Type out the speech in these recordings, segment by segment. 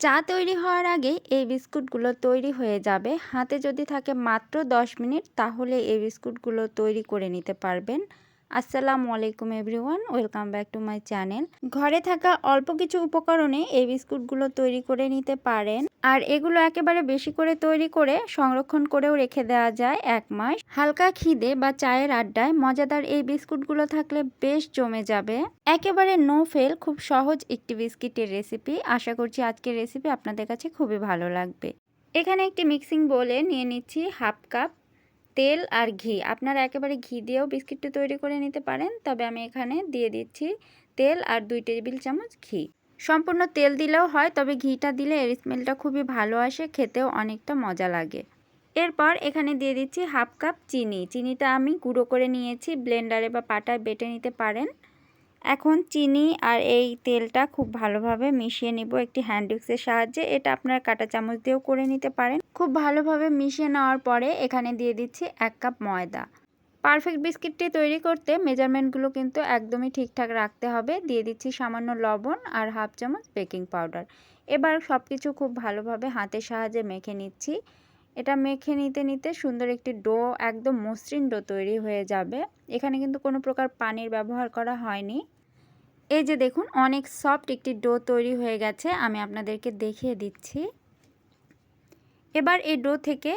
চা তৈরি হওয়ার আগে এই বিস্কুটগুলো তৈরি হয়ে যাবে। হাতে যদি থাকে মাত্র 10 মিনিট, তাহলে এই বিস্কুটগুলো তৈরি করে নিতে পারবেন। আসসালামু আলাইকুম everyone, welcome back to my channel. ঘরে থাকা অল্প কিছু উপকরণে এই বিস্কুটগুলো তৈরি করে নিতে পারেন। আর এগুলো একেবারে বেশি করে তৈরি করে সংরক্ষণ করেও রেখে দেওয়া যায় এক মাস। হালকা খিদে বা চায়ের আড্ডায় মজাদার এই বিস্কুটগুলো থাকলে বেশ জমে যাবে। একেবারে নো ফেল খুব সহজ একটি বিস্কিটের রেসিপি আশা করছি আজকের রেসিপি আপনাদের কাছে খুবই ভালো লাগবে। এখানে একটি মিক্সিং বোলে নিয়ে নিচ্ছি হাফ কাপ তেল আর ঘি। আপনারা একেবারে ঘি দিয়েও বিস্কিটটি তৈরি করে নিতে পারেন, তবে আমি এখানে দিয়ে দিচ্ছি তেল আর দুই টেবিল চামচ ঘি। সম্পূর্ণ তেল দিলেও হয়, তবে ঘিটা দিলে এর স্মেলটা খুবই ভালো আসে, খেতেও অনেকটা মজা লাগে। এরপর এখানে দিয়ে দিচ্ছি হাফ কাপ চিনি। চিনিটা আমি গুঁড়ো করে নিয়েছি, ব্লেন্ডারে বা পাটায় বেটে নিতে পারেন। এখন চিনি আর এই তেলটা খুব ভালোভাবে মিশিয়ে নিব একটি হ্যান্ডউক্সের সাহায্যে। এটা আপনার কাটা চামচ দিয়েও করে নিতে পারেন। খুব ভালোভাবে মিশিয়ে নেওয়ার পরে এখানে দিয়ে দিচ্ছি এক কাপ ময়দা। পারফেক্ট বিস্কিটটি তৈরি করতে মেজারমেন্টগুলো কিন্তু একদমই ঠিকঠাক রাখতে হবে। দিয়ে দিচ্ছি সামান্য লবণ আর হাফ চামচ বেকিং পাউডার। এবার সব কিছু খুব ভালোভাবে হাতের সাহায্যে মেখে নিচ্ছি। এটা মেখে নিতে নিতে সুন্দর একটি ডো, একদম মসৃণ ডো তৈরি হয়ে যাবে। এখানে কিন্তু কোনো প্রকার পানির ব্যবহার করা হয়নি। এই যে দেখুন, অনেক সফট একটি ডো তৈরি হয়ে গেছে, আমি আপনাদেরকে দেখিয়ে দিচ্ছি। এবার এই ডো থেকে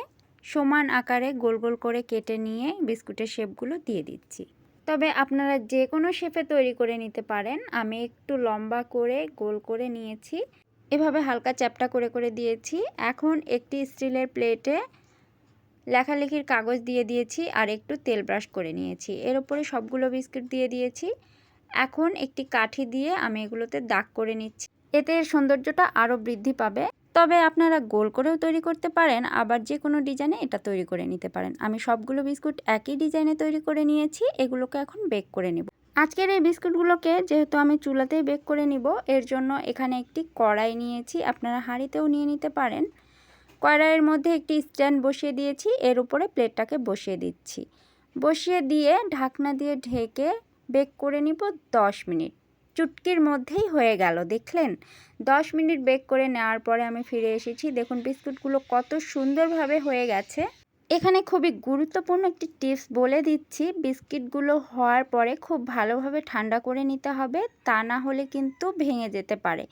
সমান আকারে গোল গোল করে কেটে নিয়ে বিস্কুটের শেপগুলো দিয়ে দিচ্ছি। তবে আপনারা যে কোনো শেপে তৈরি করে নিতে পারেন, আমি একটু লম্বা করে গোল করে নিয়েছি। এভাবে হালকা চ্যাপটা করে করে দিয়েছি। এখন একটি স্টিলের প্লেটে লেখালেখির কাগজ দিয়ে দিয়েছি আর একটু তেল ব্রাশ করে নিয়েছি। এর উপরে সবগুলো বিস্কুট দিয়ে দিয়েছি। এখন একটি কাঠি দিয়ে আমি এগুলোতে দাগ করে নিচ্ছি। এতে এর সৌন্দর্যটা আরও বৃদ্ধি পাবে। তবে আপনারা গোল করেও তৈরি করতে পারেন, আবার যে কোনো ডিজাইনে এটা তৈরি করে নিতে পারেন। আমি সবগুলো বিস্কুট একই ডিজাইনে তৈরি করে নিয়েছি, এগুলোকে এখন বেক করে নেব। আজকের এই বিস্কুটগুলোকে যেহেতু আমি চুলাতেই বেক করে নিব, এর জন্য এখানে একটি কড়াই নিয়েছি, আপনারা হাঁড়িতেও নিয়ে নিতে পারেন। কড়াইয়ের মধ্যে একটি স্ট্যান্ড বসিয়ে দিয়েছি, এর উপরে প্লেটটাকে বসিয়ে দিচ্ছি। বসিয়ে দিয়ে ঢাকনা দিয়ে ঢেকে বেক করে নিব দশ মিনিট। চুটকির মধ্যেই হয়ে গেল, দেখলেন? দশ মিনিট বেক করে নেওয়ার পরে আমি ফিরে এসেছি। দেখুন বিস্কুটগুলো কত সুন্দরভাবে হয়ে গেছে। এখানে খুবই গুরুত্বপূর্ণ একটি টিপস বলে দিচ্ছি। বিস্কিটগুলো হওয়ার পরে খুব ভালোভাবে ঠান্ডা করে নিতে হবে, তা না হলে কিন্তু ভেঙে যেতে পারে।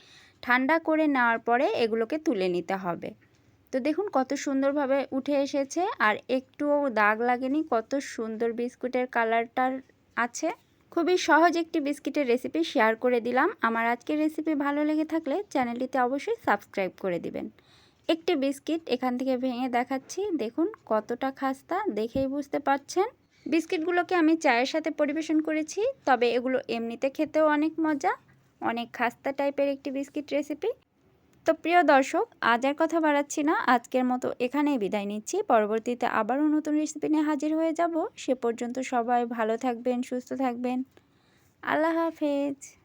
ঠান্ডা করে নেওয়ার পরে এগুলোকে তুলে নিতে হবে। তো দেখুন কত সুন্দরভাবে উঠে এসেছে, আর একটুও দাগ লাগেনি। কত সুন্দর বিস্কুটের কালারটার আছে। খুবই সহজ একটি বিস্কিটের রেসিপি শেয়ার করে দিলাম। আমার আজকের রেসিপি ভালো লেগে থাকলে চ্যানেলটিতে অবশ্যই সাবস্ক্রাইব করে দিবেন। একটি বিস্কিট এখান থেকে ভেঙে দেখাচ্ছি। দেখুন কতটা খাস্তা, দেখেই বুঝতে পারছেন। বিস্কিটগুলোকে আমি চায়ের সাথে পরিবেশন করেছি, তবে এগুলো এমনিতে খেতেও অনেক মজা। অনেক খাস্তা টাইপের একটি বিস্কিট রেসিপি। তো প্রিয় দর্শক, আজ আর কথা বাড়াচ্ছি না। আজকের মতো এখানেই বিদায় নিচ্ছি। পরবর্তীতে আবারও নতুন রেসিপি নিয়ে হাজির হয়ে যাব। সে পর্যন্ত সবাই ভালো থাকবেন, সুস্থ থাকবেন। আল্লাহ হাফেজ।